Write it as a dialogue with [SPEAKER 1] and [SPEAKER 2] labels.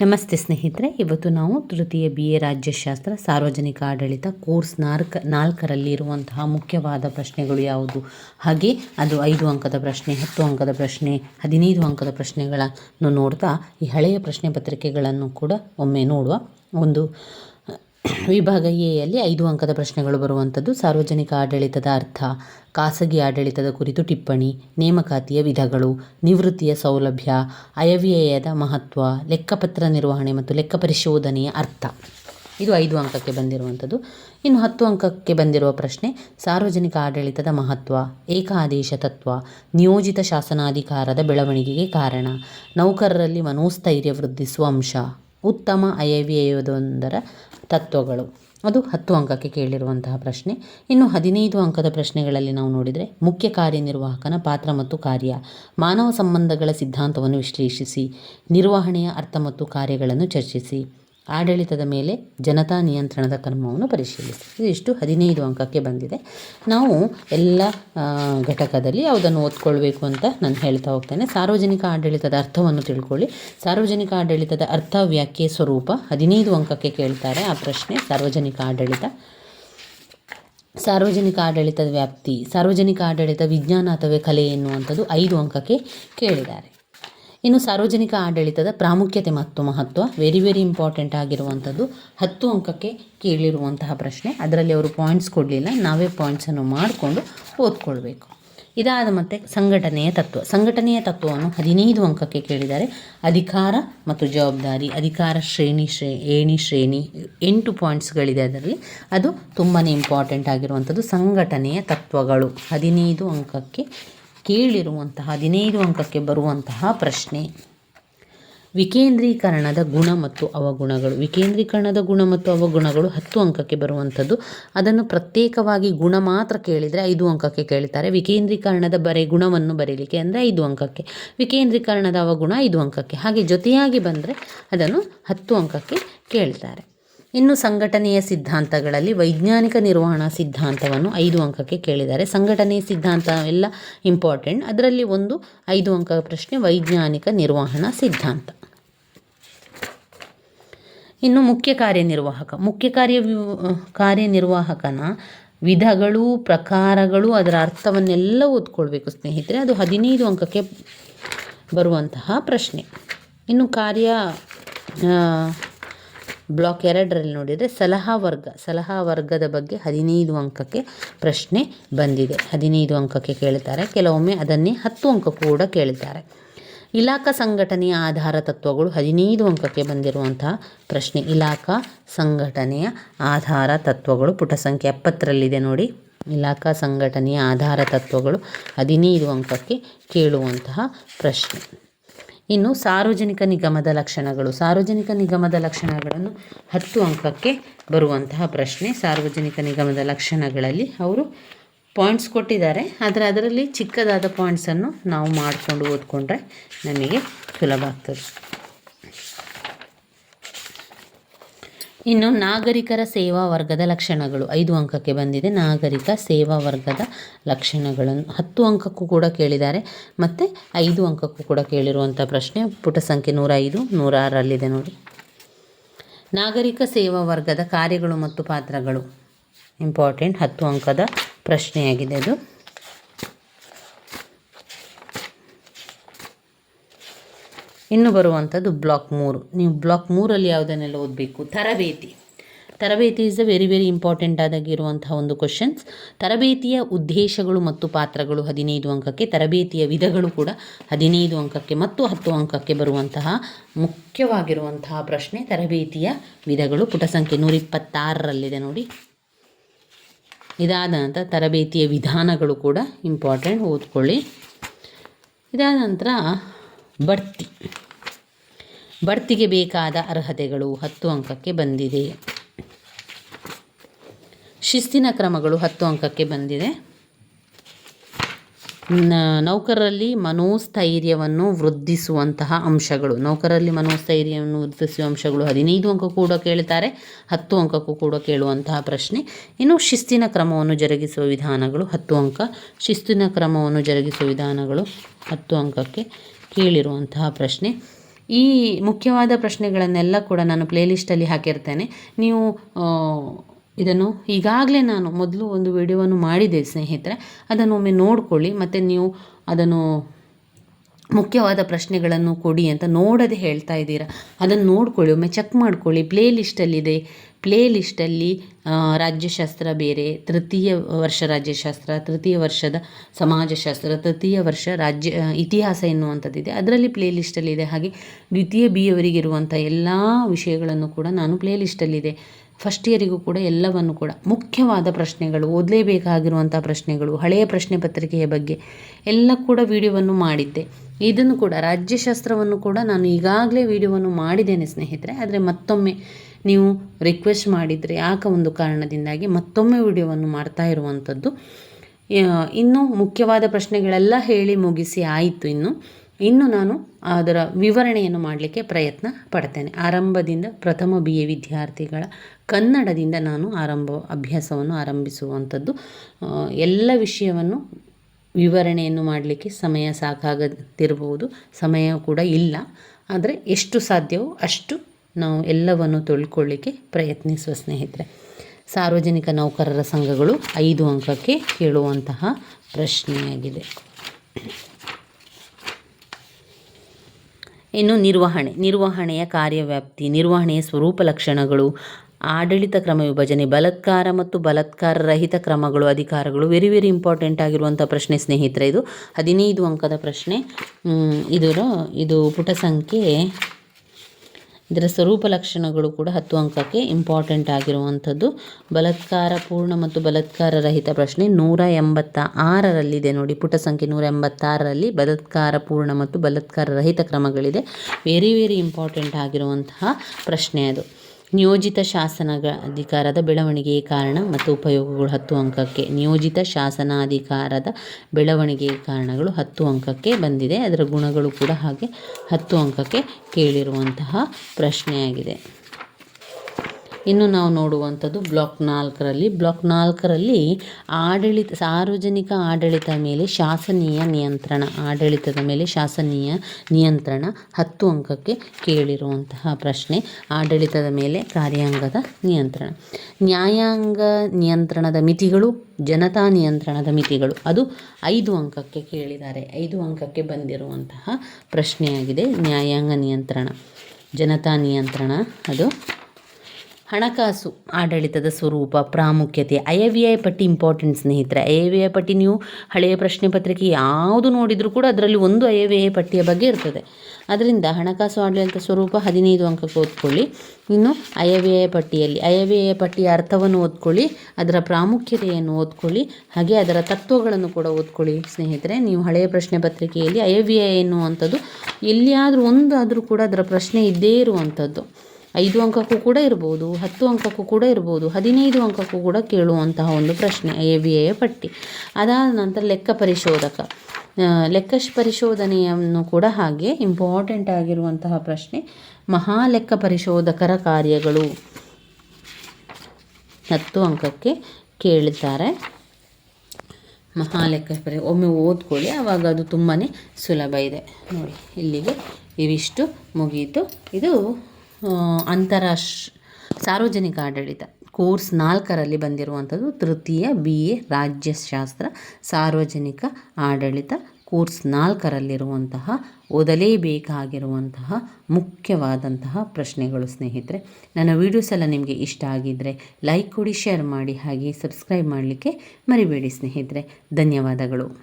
[SPEAKER 1] ನಮಸ್ತೆ ಸ್ನೇಹಿತರೆ, ಇವತ್ತು ನಾವು ತೃತೀಯ ಬಿ ಎ ರಾಜ್ಯಶಾಸ್ತ್ರ, ಸಾರ್ವಜನಿಕ ಆಡಳಿತ ಕೋರ್ಸ್ ನಾಲ್ಕ ನಾಲ್ಕರಲ್ಲಿ ಇರುವಂತಹ ಮುಖ್ಯವಾದ ಪ್ರಶ್ನೆಗಳು ಯಾವುದು? ಹಾಗೆ ಅದು ಐದು ಅಂಕದ ಪ್ರಶ್ನೆ, ಹತ್ತು ಅಂಕದ ಪ್ರಶ್ನೆ, ಹದಿನೈದು ಅಂಕದ ಪ್ರಶ್ನೆಗಳನ್ನು ನೋಡ್ತಾ ಈ ಹಳೆಯ ಪ್ರಶ್ನೆ ಪತ್ರಿಕೆಗಳನ್ನು ಕೂಡ ಒಮ್ಮೆ ನೋಡುವ ಒಂದು ವಿಭಾಗ ಎಯಲ್ಲಿ ಐದು ಅಂಕದ ಪ್ರಶ್ನೆಗಳು ಬರುವಂಥದ್ದು. ಸಾರ್ವಜನಿಕ ಆಡಳಿತದ ಅರ್ಥ, ಖಾಸಗಿ ಆಡಳಿತದ ಕುರಿತು ಟಿಪ್ಪಣಿ, ನೇಮಕಾತಿಯ ವಿಧಗಳು, ನಿವೃತ್ತಿಯ ಸೌಲಭ್ಯ ಅಯವ್ಯಯದ ಮಹತ್ವ, ಲೆಕ್ಕಪತ್ರ ನಿರ್ವಹಣೆ ಮತ್ತು ಲೆಕ್ಕ ಪರಿಶೋಧನೆಯ ಅರ್ಥ. ಇದು ಐದು ಅಂಕಕ್ಕೆ ಬಂದಿರುವಂಥದ್ದು. ಇನ್ನು ಹತ್ತು ಅಂಕಕ್ಕೆ ಬಂದಿರುವ ಪ್ರಶ್ನೆ, ಸಾರ್ವಜನಿಕ ಆಡಳಿತದ ಮಹತ್ವ, ಏಕಾದೇಶ ತತ್ವ, ನಿಯೋಜಿತ ಶಾಸನಾಧಿಕಾರದ ಬೆಳವಣಿಗೆಗೆ ಕಾರಣ, ನೌಕರರಲ್ಲಿ ಮನೋಸ್ಥೈರ್ಯ ವೃದ್ಧಿಸುವ ಅಂಶ. ಉತ್ತಮ ಅಯವ್ಯಯದೊಂದರ ತತ್ವಗಳು. ಅದು ಹತ್ತು ಅಂಕಕ್ಕೆ ಕೇಳಿರುವಂತಹ ಪ್ರಶ್ನೆ. ಇನ್ನು ಹದಿನೈದು ಅಂಕದ ಪ್ರಶ್ನೆಗಳಲ್ಲಿ ನಾವು ನೋಡಿದರೆ ಮುಖ್ಯ ಕಾರ್ಯನಿರ್ವಾಹಕನ ಪಾತ್ರ ಮತ್ತು ಕಾರ್ಯ, ಮಾನವ ಸಂಬಂಧಗಳ ಸಿದ್ಧಾಂತವನ್ನು ವಿಶ್ಲೇಷಿಸಿ, ನಿರ್ವಹಣೆಯ ಅರ್ಥ ಮತ್ತು ಕಾರ್ಯಗಳನ್ನು ಚರ್ಚಿಸಿ. ಆಡಳಿತದ ಮೇಲೆ ಜನತಾ ನಿಯಂತ್ರಣದ ಕ್ರಮವನ್ನು ಪರಿಶೀಲಿಸಿ. ಇದಿಷ್ಟು ಹದಿನೈದು ಅಂಕಕ್ಕೆ ಬಂದಿದೆ. ನಾವು ಎಲ್ಲ ಘಟಕದಲ್ಲಿ ಯಾವುದನ್ನು ಓದ್ಕೊಳ್ಬೇಕು ಅಂತ ನಾನು ಹೇಳ್ತಾ ಹೋಗ್ತೇನೆ. ಸಾರ್ವಜನಿಕ ಆಡಳಿತದ ಅರ್ಥವನ್ನು ತಿಳ್ಕೊಳ್ಳಿ. ಸಾರ್ವಜನಿಕ ಆಡಳಿತದ ಅರ್ಥ ವ್ಯಾಖ್ಯೆ ಸ್ವರೂಪ ಹದಿನೈದು ಅಂಕಕ್ಕೆ ಕೇಳ್ತಾರೆ. ಆ ಪ್ರಶ್ನೆ ಸಾರ್ವಜನಿಕ ಆಡಳಿತ, ಸಾರ್ವಜನಿಕ ಆಡಳಿತದ ವ್ಯಾಪ್ತಿ, ಸಾರ್ವಜನಿಕ ಆಡಳಿತ ವಿಜ್ಞಾನ ಅಥವಾ ಕಲೆ ಎನ್ನುವಂಥದ್ದು ಐದು ಅಂಕಕ್ಕೆ ಕೇಳಿದ್ದಾರೆ. ಇನ್ನು ಸಾರ್ವಜನಿಕ ಆಡಳಿತದ ಪ್ರಾಮುಖ್ಯತೆ ಮತ್ತು ಮಹತ್ವ ವೆರಿ ವೆರಿ ಇಂಪಾರ್ಟೆಂಟ್ ಆಗಿರುವಂಥದ್ದು ಹತ್ತು ಅಂಕಕ್ಕೆ ಕೇಳಿರುವಂತಹ ಪ್ರಶ್ನೆ. ಅದರಲ್ಲಿ ಅವರು ಪಾಯಿಂಟ್ಸ್ ಕೊಡಲಿಲ್ಲ. ನಾವೇ ಪಾಯಿಂಟ್ಸನ್ನು ಮಾಡಿಕೊಂಡು ಓದ್ಕೊಳ್ಬೇಕು. ಇದಾದ ಮತ್ತೆ ಸಂಘಟನೆಯ ತತ್ವ. ಸಂಘಟನೆಯ ತತ್ವವನ್ನು ಹದಿನೈದು ಅಂಕಕ್ಕೆ ಕೇಳಿದ್ದಾರೆ. ಅಧಿಕಾರ ಮತ್ತು ಜವಾಬ್ದಾರಿ, ಅಧಿಕಾರ ಶ್ರೇಣಿ, ಶ್ರೇ, ಏಣಿ, ಶ್ರೇಣಿ ಎಂಟು ಪಾಯಿಂಟ್ಸ್ಗಳಿದೆ ಅದರಲ್ಲಿ. ಅದು ತುಂಬಾ ಇಂಪಾರ್ಟೆಂಟ್ ಆಗಿರುವಂಥದ್ದು ಸಂಘಟನೆಯ ತತ್ವಗಳು. ಹದಿನೈದು ಅಂಕಕ್ಕೆ ಕೇಳಿರುವಂತಹ ಹದಿನೈದು ಅಂಕಕ್ಕೆ ಬರುವಂತಹ ಪ್ರಶ್ನೆ. ವಿಕೇಂದ್ರೀಕರಣದ ಗುಣ ಮತ್ತು ಅವಗುಣಗಳು. ವಿಕೇಂದ್ರೀಕರಣದ ಗುಣ ಮತ್ತು ಅವಗುಣಗಳು ಹತ್ತು ಅಂಕಕ್ಕೆ ಬರುವಂಥದ್ದು. ಅದನ್ನು ಪ್ರತ್ಯೇಕವಾಗಿ ಗುಣ ಮಾತ್ರ ಕೇಳಿದರೆ ಐದು ಅಂಕಕ್ಕೆ ಕೇಳ್ತಾರೆ. ವಿಕೇಂದ್ರೀಕರಣದ ಬರೆ ಗುಣವನ್ನು ಬರೀಲಿಕ್ಕೆ ಅಂದರೆ ಐದು ಅಂಕಕ್ಕೆ. ವಿಕೇಂದ್ರೀಕರಣದ ಅವಗುಣ ಐದು ಅಂಕಕ್ಕೆ. ಹಾಗೆ ಜೊತೆಯಾಗಿ ಬಂದರೆ ಅದನ್ನು ಹತ್ತು ಅಂಕಕ್ಕೆ ಕೇಳ್ತಾರೆ. ಇನ್ನು ಸಂಘಟನೆಯ ಸಿದ್ಧಾಂತಗಳಲ್ಲಿ ವೈಜ್ಞಾನಿಕ ನಿರ್ವಹಣಾ ಸಿದ್ಧಾಂತವನ್ನು ಐದು ಅಂಕಕ್ಕೆ ಕೇಳಿದ್ದಾರೆ. ಸಂಘಟನೆಯ ಸಿದ್ಧಾಂತ ಎಲ್ಲ ಇಂಪಾರ್ಟೆಂಟ್ ಅದರಲ್ಲಿ ಒಂದು ಐದು ಅಂಕ ಪ್ರಶ್ನೆ, ವೈಜ್ಞಾನಿಕ ನಿರ್ವಹಣಾ ಸಿದ್ಧಾಂತ. ಇನ್ನು ಮುಖ್ಯ ಕಾರ್ಯನಿರ್ವಾಹಕ. ಮುಖ್ಯ ಕಾರ್ಯ ಕಾರ್ಯನಿರ್ವಾಹಕನ ವಿಧಗಳು, ಪ್ರಕಾರಗಳು, ಅದರ ಅರ್ಥವನ್ನೆಲ್ಲ ಓದ್ಕೊಳ್ಬೇಕು ಸ್ನೇಹಿತರೆ. ಅದು ಹದಿನೈದು ಅಂಕಕ್ಕೆ ಬರುವಂತಹ ಪ್ರಶ್ನೆ. ಇನ್ನು ಕಾರ್ಯ ಬ್ಲಾಕ್ ಎರಡರಲ್ಲಿ ನೋಡಿದರೆ ಸಲಹಾ ವರ್ಗ, ಸಲಹಾ ವರ್ಗದ ಬಗ್ಗೆ ಹದಿನೈದು ಅಂಕಕ್ಕೆ ಪ್ರಶ್ನೆ ಬಂದಿದೆ. ಹದಿನೈದು ಅಂಕಕ್ಕೆ ಕೇಳ್ತಾರೆ. ಕೆಲವೊಮ್ಮೆ ಅದನ್ನೇ ಹತ್ತು ಅಂಕ ಕೂಡ ಕೇಳ್ತಾರೆ. ಇಲಾಖಾ ಸಂಘಟನೆಯ ಆಧಾರ ತತ್ವಗಳು ಹದಿನೈದು ಅಂಕಕ್ಕೆ ಬಂದಿರುವಂತಹ ಪ್ರಶ್ನೆ. ಇಲಾಖಾ ಸಂಘಟನೆಯ ಆಧಾರ ತತ್ವಗಳು ಪುಟ ಸಂಖ್ಯೆ ಎಪ್ಪತ್ತರಲ್ಲಿದೆ ನೋಡಿ. ಇಲಾಖಾ ಸಂಘಟನೆಯ ಆಧಾರ ತತ್ವಗಳು ಹದಿನೈದು ಅಂಕಕ್ಕೆ ಕೇಳುವಂತಹ ಪ್ರಶ್ನೆ. ಇನ್ನು ಸಾರ್ವಜನಿಕ ನಿಗಮದ ಲಕ್ಷಣಗಳು. ಸಾರ್ವಜನಿಕ ನಿಗಮದ ಲಕ್ಷಣಗಳನ್ನು ಹತ್ತು ಅಂಕಕ್ಕೆ ಬರುವಂತಹ ಪ್ರಶ್ನೆ ಸಾರ್ವಜನಿಕ ನಿಗಮದ ಲಕ್ಷಣಗಳಲ್ಲಿ ಅವರು ಪಾಯಿಂಟ್ಸ್ ಕೊಟ್ಟಿದ್ದಾರೆ. ಆದರೆ ಅದರಲ್ಲಿ ಚಿಕ್ಕದಾದ ಪಾಯಿಂಟ್ಸನ್ನು ನಾವು ಮಾಡಿಕೊಂಡು ಓದ್ಕೊಂಡ್ರೆ ನಮಗೆ ಸುಲಭ ಆಗ್ತದೆ. ಇನ್ನು ನಾಗರಿಕರ ಸೇವಾ ವರ್ಗದ ಲಕ್ಷಣಗಳು. ಐದು ಅಂಕಕ್ಕೆ ಬಂದಿದೆ. ನಾಗರಿಕ ಸೇವಾ ವರ್ಗದ ಲಕ್ಷಣಗಳನ್ನು ಹತ್ತು ಅಂಕಕ್ಕೂ ಕೂಡ ಕೇಳಿದ್ದಾರೆ. ಮತ್ತು ಐದು ಅಂಕಕ್ಕೂ ಕೂಡ ಕೇಳಿರುವಂಥ ಪ್ರಶ್ನೆ, ಪುಟ ಸಂಖ್ಯೆ ನೂರ ಐದು ನೂರ ಆರಲ್ಲಿದೆ ನೋಡಿ. ನಾಗರಿಕ ಸೇವಾ ವರ್ಗದ ಕಾರ್ಯಗಳು ಮತ್ತು ಪಾತ್ರಗಳು. ಇಂಪಾರ್ಟೆಂಟ್ ಹತ್ತು ಅಂಕದ ಪ್ರಶ್ನೆಯಾಗಿದೆ ಅದು. ಇನ್ನು ಬರುವಂಥದ್ದು ಬ್ಲಾಕ್ ಮೂರು. ನೀವು ಬ್ಲಾಕ್ ಮೂರಲ್ಲಿ ಯಾವುದನ್ನೆಲ್ಲ ಓದಬೇಕು? ತರಬೇತಿ. ತರಬೇತಿ is a very very important ಆದಾಗಿರುವಂತಹ ಒಂದು ಕ್ವಶನ್ಸ್ ತರಬೇತಿಯ ಉದ್ದೇಶಗಳು ಮತ್ತು ಪಾತ್ರಗಳು ಹದಿನೈದು ಅಂಕಕ್ಕೆ, ತರಬೇತಿಯ ವಿಧಗಳು ಕೂಡ ಹದಿನೈದು ಅಂಕಕ್ಕೆ ಮತ್ತು ಹತ್ತು ಅಂಕಕ್ಕೆ ಬರುವಂತಹ ಮುಖ್ಯವಾಗಿರುವಂತಹ ಪ್ರಶ್ನೆ ತರಬೇತಿಯ ವಿಧಗಳು. ಪುಟ ಸಂಖ್ಯೆ ನೂರಿಪ್ಪತ್ತಾರರಲ್ಲಿದೆ ನೋಡಿ. ಇದಾದ ನಂತರ ತರಬೇತಿಯ ವಿಧಾನಗಳು ಕೂಡ ಇಂಪಾರ್ಟೆಂಟ್ ಓದ್ಕೊಳ್ಳಿ. ಇದಾದ ನಂತರ ಬಡ್ತಿ ಬಡ್ತಿಗೆ ಬೇಕಾದ ಅರ್ಹತೆಗಳು ಹತ್ತು ಅಂಕಕ್ಕೆ ಬಂದಿದೆ. ಶಿಸ್ತಿನ ಕ್ರಮಗಳು ಹತ್ತು ಅಂಕಕ್ಕೆ ಬಂದಿದೆ. ನೌಕರರಲ್ಲಿ ಮನೋಸ್ಥೈರ್ಯವನ್ನು ವೃದ್ಧಿಸುವಂತಹ ಅಂಶಗಳು. ನೌಕರರಲ್ಲಿ ಮನೋಸ್ಥೈರ್ಯವನ್ನು ವೃದ್ಧಿಸುವ ಅಂಶಗಳು ಹದಿನೈದು ಅಂಕ ಕೂಡ ಕೇಳ್ತಾರೆ, ಹತ್ತು ಅಂಕಕ್ಕೂ ಕೂಡ ಕೇಳುವಂತಹ ಪ್ರಶ್ನೆ. ಇನ್ನು ಶಿಸ್ತಿನ ಕ್ರಮವನ್ನು ಜರುಗಿಸುವ ವಿಧಾನಗಳು ಹತ್ತು ಅಂಕ. ಶಿಸ್ತಿನ ಕ್ರಮವನ್ನು ಜರುಗಿಸುವ ವಿಧಾನಗಳು ಹತ್ತು ಅಂಕಕ್ಕೆ ಕೇಳಿರುವಂತಹ ಪ್ರಶ್ನೆ. ಈ ಮುಖ್ಯವಾದ ಪ್ರಶ್ನೆಗಳನ್ನೆಲ್ಲ ಕೂಡ ನಾನು ಪ್ಲೇಲಿಸ್ಟಲ್ಲಿ ಹಾಕಿರ್ತೇನೆ. ನೀವು ಇದನ್ನು ಈಗಾಗಲೇ ನಾನು ಮೊದಲು ಒಂದು ವಿಡಿಯೋವನ್ನು ಮಾಡಿದೆ, ಸ್ನೇಹಿತರೆ. ಅದನ್ನು ಒಮ್ಮೆ ನೋಡಿಕೊಳ್ಳಿ. ಮತ್ತು ನೀವು ಅದನ್ನು ಮುಖ್ಯವಾದ ಪ್ರಶ್ನೆಗಳನ್ನು ಕೊಡಿ ಅಂತ ನೋಡದೆ ಹೇಳ್ತಾ ಇದ್ದೀರಾ, ಅದನ್ನು ನೋಡ್ಕೊಳ್ಳಿ. ಒಮ್ಮೆ ಚೆಕ್ ಮಾಡ್ಕೊಳ್ಳಿ. ಪ್ಲೇ ಲಿಸ್ಟಲ್ಲಿದೆ ಪ್ಲೇ ಲಿಸ್ಟಲ್ಲಿ ರಾಜ್ಯಶಾಸ್ತ್ರ ಬೇರೆ, ತೃತೀಯ ವರ್ಷ ರಾಜ್ಯಶಾಸ್ತ್ರ, ತೃತೀಯ ವರ್ಷದ ಸಮಾಜಶಾಸ್ತ್ರ, ತೃತೀಯ ವರ್ಷ ರಾಜ್ಯ ಇತಿಹಾಸ ಎನ್ನುವಂಥದ್ದಿದೆ. ಅದರಲ್ಲಿ ಪ್ಲೇ ಲಿಸ್ಟಲ್ಲಿದೆ ಹಾಗೆ ದ್ವಿತೀಯ ಬಿ ಅವರಿಗಿರುವಂಥ ಎಲ್ಲ ವಿಷಯಗಳನ್ನು ಕೂಡ ನಾನು ಪ್ಲೇ ಲಿಸ್ಟಲ್ಲಿದೆ ಫಸ್ಟ್ ಇಯರಿಗೂ ಕೂಡ ಎಲ್ಲವನ್ನು ಕೂಡ. ಮುಖ್ಯವಾದ ಪ್ರಶ್ನೆಗಳು, ಓದಲೇಬೇಕಾಗಿರುವಂಥ ಪ್ರಶ್ನೆಗಳು, ಹಳೆಯ ಪ್ರಶ್ನೆ ಪತ್ರಿಕೆಯ ಬಗ್ಗೆ ಎಲ್ಲ ಕೂಡ ವಿಡಿಯೋವನ್ನು ಮಾಡಿದ್ದೆ. ಇದನ್ನು ಕೂಡ ರಾಜ್ಯಶಾಸ್ತ್ರವನ್ನು ಕೂಡ ನಾನು ಈಗಾಗಲೇ ವಿಡಿಯೋವನ್ನು ಮಾಡಿದ್ದೇನೆ ಸ್ನೇಹಿತರೆ. ಆದರೆ ಮತ್ತೊಮ್ಮೆ ನೀವು ರಿಕ್ವೆಸ್ಟ್ ಮಾಡಿದರೆ ಯಾಕ ಒಂದು ಕಾರಣದಿಂದಾಗಿ ಮತ್ತೊಮ್ಮೆ ವಿಡಿಯೋವನ್ನು ಮಾಡ್ತಾ ಇರುವಂಥದ್ದು. ಇನ್ನೂ ಮುಖ್ಯವಾದ ಪ್ರಶ್ನೆಗಳೆಲ್ಲ ಹೇಳಿ ಮುಗಿಸಿ ಆಯಿತು ಇನ್ನು. ಇನ್ನು ನಾನು ಅದರ ವಿವರಣೆಯನ್ನು ಮಾಡಲಿಕ್ಕೆ ಪ್ರಯತ್ನ ಪಡ್ತೇನೆ. ಆರಂಭದಿಂದ ಪ್ರಥಮ ಬಿ ಎ ವಿದ್ಯಾರ್ಥಿಗಳ ಕನ್ನಡದಿಂದ ನಾನು ಆರಂಭ, ಅಭ್ಯಾಸವನ್ನು ಆರಂಭಿಸುವಂಥದ್ದು. ಎಲ್ಲ ವಿಷಯವನ್ನು ವಿವರಣೆಯನ್ನು ಮಾಡಲಿಕ್ಕೆ ಸಮಯ ಸಾಕಾಗದಿರಬಹುದು. ಸಮಯ ಕೂಡ ಇಲ್ಲ. ಆದರೆ ಎಷ್ಟು ಸಾಧ್ಯವೋ ಅಷ್ಟು ನಾವು ಎಲ್ಲವನ್ನು ತಿಳ್ಕೊಳ್ಳಿಕ್ಕೆ ಪ್ರಯತ್ನಿಸುವ ಸ್ನೇಹಿತರೆ. ಸಾರ್ವಜನಿಕ ನೌಕರರ ಸಂಘಗಳು ಐದು ಅಂಕಕ್ಕೆ ಕೇಳುವಂತಹ ಪ್ರಶ್ನೆಯಾಗಿದೆ. ಇನ್ನು ನಿರ್ವಹಣೆ, ನಿರ್ವಹಣೆಯ ಕಾರ್ಯವ್ಯಾಪ್ತಿ, ನಿರ್ವಹಣೆಯ ಸ್ವರೂಪ ಲಕ್ಷಣಗಳು, ಆಡಳಿತ ಕ್ರಮ ವಿಭಜನೆ, ಬಲತ್ಕಾರ ಮತ್ತು ಬಲತ್ಕಾರ ರಹಿತ ಕ್ರಮಗಳು, ಅಧಿಕಾರಗಳು ವೆರಿ ವೆರಿ ಇಂಪಾರ್ಟೆಂಟ್ ಆಗಿರುವಂಥ ಪ್ರಶ್ನೆ ಸ್ನೇಹಿತರೆ ಇದು. ಹದಿನೈದು ಅಂಕದ ಪ್ರಶ್ನೆ. ಇದರ, ಇದು ಪುಟ ಸಂಖ್ಯೆ ಇದರ ಸ್ವರೂಪ ಲಕ್ಷಣಗಳು ಕೂಡ ಹತ್ತು ಅಂಕಕ್ಕೆ ಇಂಪಾರ್ಟೆಂಟ್ ಆಗಿರುವಂಥದ್ದು. ಬಲತ್ಕಾರ ಪೂರ್ಣ ಮತ್ತು ಬಲತ್ಕಾರ ರಹಿತ ಪ್ರಶ್ನೆ ನೂರ ಎಂಬತ್ತ ಆರರಲ್ಲಿದೆ ನೋಡಿ. ಪುಟ ಸಂಖ್ಯೆ ನೂರ ಎಂಬತ್ತಾರರಲ್ಲಿ ಬಲತ್ಕಾರ ಪೂರ್ಣ ಮತ್ತು ಬಲತ್ಕಾರ ರಹಿತ ಕ್ರಮಗಳಿದೆ. ವೆರಿ ವೆರಿ ಇಂಪಾರ್ಟೆಂಟ್ ಆಗಿರುವಂತಹ ಪ್ರಶ್ನೆ ಅದು. ನಿಯೋಜಿತ ಶಾಸನ ಅಧಿಕಾರದ ಬೆಳವಣಿಗೆಯ ಕಾರಣ ಮತ್ತು ಉಪಯೋಗಗಳು ಹತ್ತು ಅಂಕಕ್ಕೆ, ನಿಯೋಜಿತ ಶಾಸನಾಧಿಕಾರದ ಬೆಳವಣಿಗೆಯ ಕಾರಣಗಳು ಹತ್ತು ಅಂಕಕ್ಕೆ ಬಂದಿದೆ. ಅದರ ಗುಣಗಳು ಕೂಡ ಹಾಗೆ ಹತ್ತು ಅಂಕಕ್ಕೆ ಕೇಳಿರುವಂತಹ ಪ್ರಶ್ನೆಯಾಗಿದೆ. ಇನ್ನು ನಾವು ನೋಡುವಂಥದ್ದು ಬ್ಲಾಕ್ ನಾಲ್ಕರಲ್ಲಿ. ಬ್ಲಾಕ್ ನಾಲ್ಕರಲ್ಲಿ ಆಡಳಿತ, ಸಾರ್ವಜನಿಕ ಆಡಳಿತ ಮೇಲೆ ಶಾಸನೀಯ ನಿಯಂತ್ರಣ, ಆಡಳಿತದ ಮೇಲೆ ಶಾಸನೀಯ ನಿಯಂತ್ರಣ ಹತ್ತು ಅಂಕಕ್ಕೆ ಕೇಳಿರುವಂತಹ ಪ್ರಶ್ನೆ, ಆಡಳಿತದ ಮೇಲೆ ಕಾರ್ಯಾಂಗದ ನಿಯಂತ್ರಣ. ನ್ಯಾಯಾಂಗ ನಿಯಂತ್ರಣದ ಮಿತಿಗಳು, ಜನತಾ ನಿಯಂತ್ರಣದ ಮಿತಿಗಳು, ಅದು ಐದು ಅಂಕಕ್ಕೆ ಕೇಳಿದ್ದಾರೆ. ಐದು ಅಂಕಕ್ಕೆ ಬಂದಿರುವಂತಹ ಪ್ರಶ್ನೆಯಾಗಿದೆ ನ್ಯಾಯಾಂಗ ನಿಯಂತ್ರಣ. ಜನತಾ ನಿಯಂತ್ರಣ, ಅದು ಹಣಕಾಸು ಆಡಳಿತದ ಸ್ವರೂಪ, ಪ್ರಾಮುಖ್ಯತೆ ಅಯವ್ಯಯ ಪಟ್ಟಿ ಇಂಪಾರ್ಟೆಂಟ್ ಸ್ನೇಹಿತರೆ. ಅಯವ್ಯಯ ಪಟ್ಟಿ ನೀವು ಹಳೆಯ ಪ್ರಶ್ನೆ ಪತ್ರಿಕೆ ಯಾವುದು ನೋಡಿದರೂ ಕೂಡ ಅದರಲ್ಲಿ ಒಂದು ಅಯವ್ಯಯ ಪಟ್ಟಿಯ ಬಗ್ಗೆ ಇರ್ತದೆ. ಅದರಿಂದ ಹಣಕಾಸು ಆಡಳಿತ ಸ್ವರೂಪ ಹದಿನೈದು ಅಂಕಕ್ಕೆ ಓದ್ಕೊಳ್ಳಿ. ಇನ್ನು ಅಯವ್ಯಯ ಪಟ್ಟಿಯಲ್ಲಿ ಅಯವ್ಯಯ ಪಟ್ಟಿಯ ಅರ್ಥವನ್ನು ಓದ್ಕೊಳ್ಳಿ, ಅದರ ಪ್ರಾಮುಖ್ಯತೆಯನ್ನು ಓದ್ಕೊಳ್ಳಿ, ಹಾಗೆ ಅದರ ತತ್ವಗಳನ್ನು ಕೂಡ ಓದ್ಕೊಳ್ಳಿ ಸ್ನೇಹಿತರೆ. ನೀವು ಹಳೆಯ ಪ್ರಶ್ನೆ ಪತ್ರಿಕೆಯಲ್ಲಿ ಅಯವ್ಯಯ ಎನ್ನುವಂಥದ್ದು ಎಲ್ಲಿಯಾದರೂ ಒಂದಾದರೂ ಕೂಡ ಅದರ ಪ್ರಶ್ನೆ ಇದ್ದೇ ಇರುವಂಥದ್ದು. ಐದು ಅಂಕಕ್ಕೂ ಕೂಡ ಇರ್ಬೋದು, ಹತ್ತು ಅಂಕಕ್ಕೂ ಕೂಡ ಇರ್ಬೋದು, ಹದಿನೈದು ಅಂಕಕ್ಕೂ ಕೂಡ ಕೇಳುವಂತಹ ಒಂದು ಪ್ರಶ್ನೆ, ಎ, ಬಿ, ಎ ಪಟ್ಟಿ. ಅದಾದ ನಂತರ ಲೆಕ್ಕ ಪರಿಶೋಧಕ. ಲೆಕ್ಕ ಪರಿಶೋಧನೆಯನ್ನು ಕೂಡ ಹಾಗೆ ಇಂಪಾರ್ಟೆಂಟ್ ಆಗಿರುವಂತಹ ಪ್ರಶ್ನೆ ಮಹಾ ಲೆಕ್ಕ ಪರಿಶೋಧಕರ ಕಾರ್ಯಗಳು. ಹತ್ತು ಅಂಕಕ್ಕೆ ಕೇಳುತ್ತಾರೆ ಮಹಾಲೆಕ್ಕ ಪರಿ, ಒಮ್ಮೆ ಓದ್ಕೊಳ್ಳಿ ಆವಾಗ ಅದು ತುಂಬಾ ಸುಲಭ ಇದೆ. ನೋಡಿ, ಇಲ್ಲಿಗೆ ಇವಿಷ್ಟು ಮುಗೀತು. ಇದು ಅಂತಾರಾಷ್ಟ್ರ, ಸಾರ್ವಜನಿಕ ಆಡಳಿತ. ಕೋರ್ಸ್ ನಾಲ್ಕರಲ್ಲಿ ಬಂದಿರುವಂಥದ್ದು ತೃತೀಯ ಬಿ ಎ ರಾಜ್ಯಶಾಸ್ತ್ರ, ಸಾರ್ವಜನಿಕ ಆಡಳಿತ. ಕೋರ್ಸ್ ನಾಲ್ಕರಲ್ಲಿರುವಂತಹ ಓದಲೇಬೇಕಾಗಿರುವಂತಹ ಮುಖ್ಯವಾದಂತಹ ಪ್ರಶ್ನೆಗಳು ಸ್ನೇಹಿತರೆ. ನನ್ನ ವೀಡಿಯೋಸ್ ಎಲ್ಲ ನಿಮಗೆ ಇಷ್ಟ ಆಗಿದ್ದರೆ ಲೈಕ್ ಕೊಡಿ ಶೇರ್ ಮಾಡಿ, ಹಾಗೆ ಸಬ್ಸ್ಕ್ರೈಬ್ ಮಾಡಲಿಕ್ಕೆ ಮರಿಬೇಡಿ ಸ್ನೇಹಿತರೆ. ಧನ್ಯವಾದಗಳು.